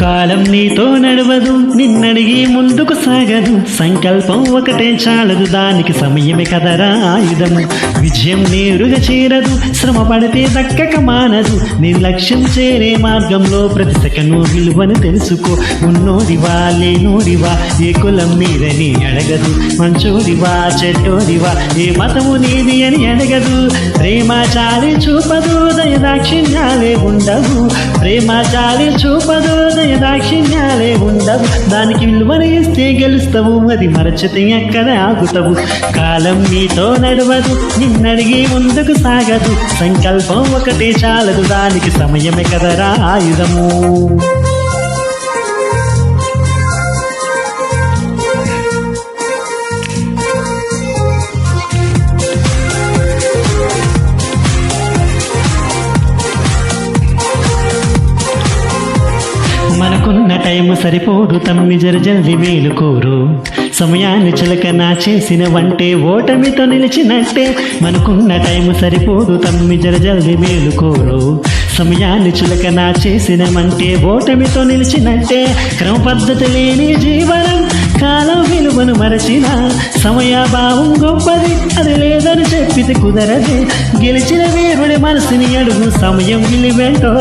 కాలం నీతో నడవదు నిన్నడిగి ముందుకు సాగదు. సంకల్పం ఒకటే చాలదు దానికి సమయమే కదరా ఆయుధము. విజయం నేరుగా చేరదు శ్రమ పడితే దక్కక మానదు. నిర్లక్ష్యం చేరే మార్గంలో ప్రతి సెకను విలువను తెలుసుకో. ఉన్నోడివా లేనోడివా ఏ కులం మీదని అడగదు. మంచోడివా చెడ్డోడివా ఏ మతము నీది అని అడగదు. ప్రేమ చాలి చూపదు దయదాక్షిణ్యాలే ఉండవు. ప్రేమ చాలి చూపదు దయదాక్షిణ్యాలే ఉండవు. దానికి విలువను ఇస్తే గెలుస్తావు. అది మరచితే ఎక్కడ ఆగుతావు? కాలం నీతో నడవదు. నిన్నడిగి ముందుకు సాగదు. సంకల్పం ఒకటే చాలదు. దానికి సమయమే కదరా ఆయుధము. టైము టైం సరిపోదు తమ్మి జర జల్ది మేలుకోరు సమయాన్ని చిలకన చేసిన వంటే ఓటమితో నిలిచినట్టే మనకున్న టైం సరిపోదు తమ్మి జర జల్ది మేలుకోరు సమయాన్ని చులకన చేసిన వంటే ఓటమితో నిలిచినట్టే క్రమ పద్ధతి లేని జీవనం కాలం మరచిన సమయాభావం గొప్పది అది లేదని చెప్పితే కుదరది. గెలిచిన వీరుడి మనసుని అడుగు సమయం విలువేంటో?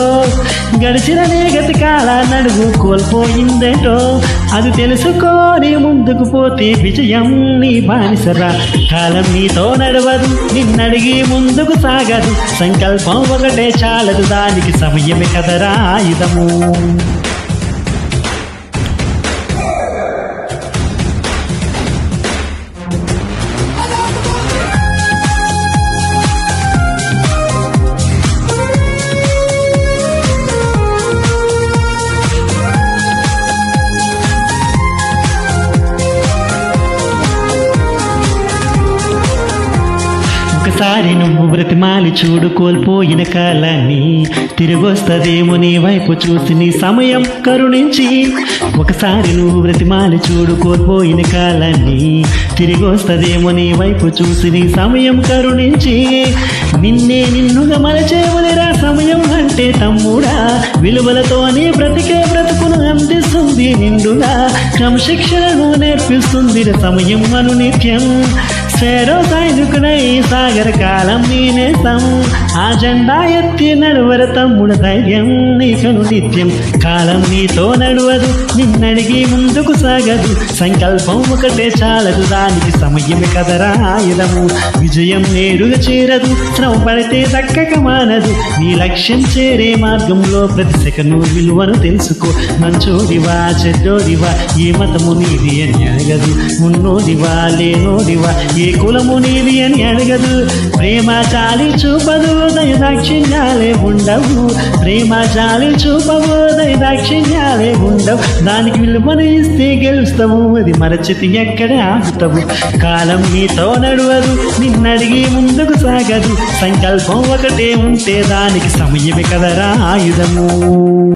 గడిచిన నేగతి కాలాన్నడుగు కోల్పోయిందేంటో? అది తెలుసుకొని ముందుకు పోతే విజయం నీ బానిసరా. కాలం నీతో నడవదు నిన్నడిగి ముందుకు సాగదు. సంకల్పం ఒకటే చాలదు దానికి సమయమే కదరా ఆయుధము. ఒకసారి నువ్వు బ్రతిమాలి చూడు కోల్పోయిన కాలాన్ని. తిరిగొస్తదేమో నీ వైపు చూసి నీ సమయం కరుణించి. ఒకసారి నువ్వు బ్రతిమాలి చూడు కోల్పోయిన కాలాన్ని. తిరిగొస్తదేమో నీ వైపు చూసి నీ సమయం కరుణించి. నిన్నే నిన్నుగా మలచేవునిరా సమయం అంటే తమ్ముడా. విలువలతోనే బ్రతికే బ్రతుకును అందిస్తుంది నిండుగా. క్రమశిక్షణను నేర్పిస్తుంది సమయం అను నిత్యం. సేరో సైనికునై సాగర కాలం నీ ఆ జెండా ఎత్తి నడువర తమ్ముడ ధైర్యం నీకను నిత్యం. కాలం నీతో నడువదు నిన్నడిగి ముందుకు సాగదు. సంకల్పం ఒకటే చాలదు దానికి సమయమే కదరా ఆయుధము. విజయం నేరుగా చేరదు శ్రమ పడితే దక్కక మానదు. నీ లక్ష్యం చేరే మార్గంలో ప్రతి సెకను విలువను తెలుసుకో. మంచోడివా చెడ్డోడివా ఏ మతము నీది అని అడగదు. మున్నోదివా లేనోదివా ఏ కులము నీది అని అడగదు. ప్రేమ చాలి చూపదు దయదాక్షిణ్యాలే ఉండవు. ప్రేమ చాలి చూపవు దయదాక్షిణ్యాలే ఉండవు. దానికి విలువను ఇస్తే గెలుస్తావు అది మరచితి ఎక్కడ ఆగుతావు కాలం నీతో నడవదు నిన్నడిగి ముందుకు సాగదు. సంకల్పం ఒకటే ఉంటే దానికి సమయమే కదరా ఆయుధము.